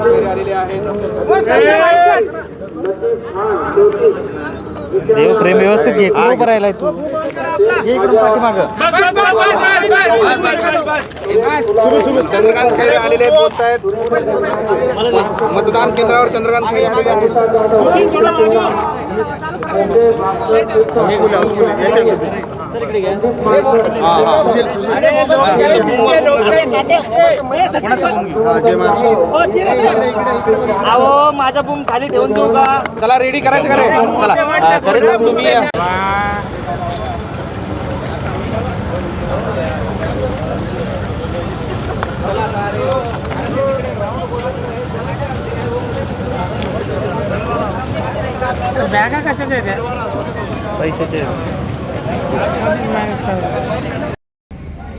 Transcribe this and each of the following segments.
आलेले आहेत. देवप्रेम व्यवस्थित घे कुठं उभं राहिलाय तू. ये इकडून पाठीमागं. चंद्रकांत खैरे आलेले आहेत बोलत आहेत. मतदान केंद्रावर चंद्रकांत खैरे. आलेले आहेत? अहो माझा बुम खाली ठेवून देऊ का? चला रेडी करायचं का रे? चला. अं, खरे साहेब तुम्ही बॅगा कशाच्या आहेत.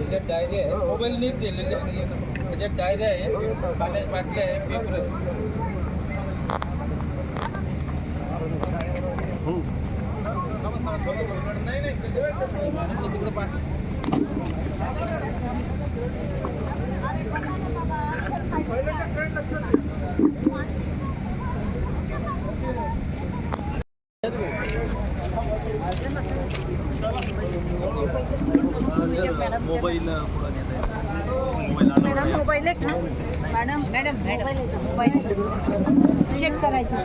त्या? आहे. मोबाईल नीट दिलेले त्याच्यात डायरी आहे. पाण्यात बाटल्या आहे पेपर मॅडम मोबाईल आहे का? Madam madam mobile? Mobile check करायचं.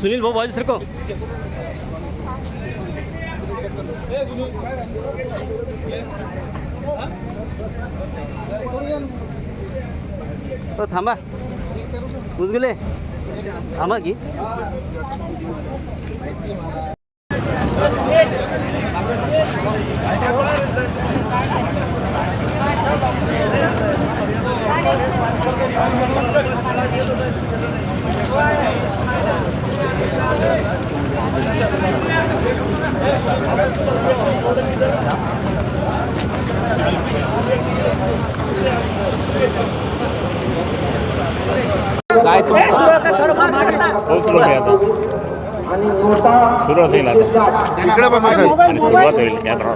सुनील भाऊ बाजू सरको हो थांबा उजगुले थांबा की काय सुरुवात होईल आता. आणि सुरुवात होईल कॅमेरा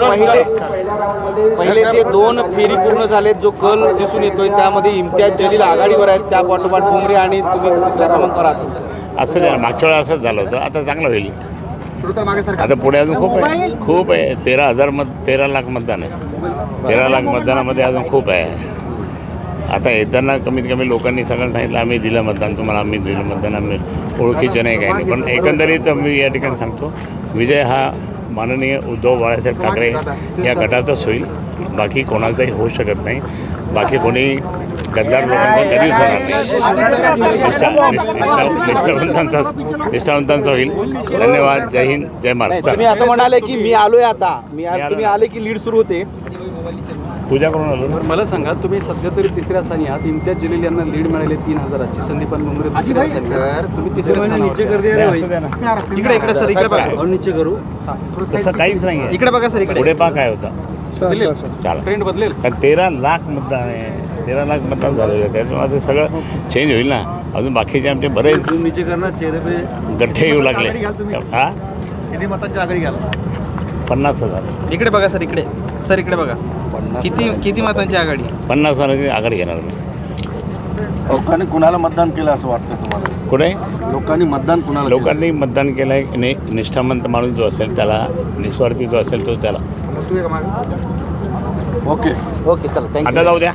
पहिले पहिले ते दोन फेरी पूर्ण झालेत जो कल दिसून येतोय त्यामध्ये इम्तियाज जलील आघाडीवर आहेत त्या पाठोपाठ बुमरे आणि तुम्ही तिसऱ्या क्रमांकावर आहात. असं द्या मागच्या वेळा असंच झालं होतं आता चांगलं होईल. आता पुढे अजून खूप आहे. खूप आहे. तेरा हजार मत तेरा लाख मतदान आहे. तेरा लाख मतदानामध्ये अजून खूप आहे. आता येताना कमीत कमी लोकांनी सगळं सांगितलं आम्ही दिलं मतदान तुम्हाला आम्ही दिलं मतदान आम्ही ओळखीचे नाही काही नाही. पण एकंदरीत मी या ठिकाणी सांगतो विजय हा माननीय उद्धव बाळासाहेब ठाकरे या गटाचाच होईल. बाकी कोणाचाही होऊ शकत नाही. बाकी कोणी गद्दार लोकांचा कधीच होणार नाही. निष्ठावंतांचाच निष्ठावंतांचा होईल. धन्यवाद. जय हिंद. जय महाराष्ट्र. तुम्ही असं म्हणाले की मी आलोय आता. मी आ- तुम्ही आले की लीड सुरू होते. पूजा करून आलो. ना मला सांगा तुम्ही सध्या तरी तिसऱ्या स्थानी आहात. इम्तियाज जलील यांना लीड मिळाली तीन हजाराची. संदीपान मुंबरे दुसऱ्या स्थानी आहेत. तुम्ही तिसऱ्या स्थानावर नाही, असू द्या ना. इकडे इकडे सर इकडे बघा. नीचे करू. तसं काहीच नाही आहे इकडे बघा सर इकडे. पुढे पा काय होता. ट्रेंड बदलेल. कारण तेरा लाख मतदान आहे. तेरा लाख मतदान झालेलं आहे. त्याच्यामुळे ते सगळं चेंज होईल ना. अजून बाकीचे आमचे बरेच नीचे करना चेहरे पे गठ्ठे येऊ लागले. हा? किती मतांची आघाडी घ्याल? पन्नास हजार. इकडे बघा सर इकडे. सर इकडे बघा. किती किती मतांची आघाडी? पन्नास हजाराची आघाडी घेणार मी. लोकांनी कुणाला मतदान केलं असं वाटतं तुम्हाला? कुठे? लोकांनी मतदान कुणाला लोकांनी मतदान केलं आहे नि निष्ठावंत माणूस जो असेल त्याला निस्वार्थी जो असेल तो त्याला? ओके. ओके चला थँक्यू आता जाऊ द्या.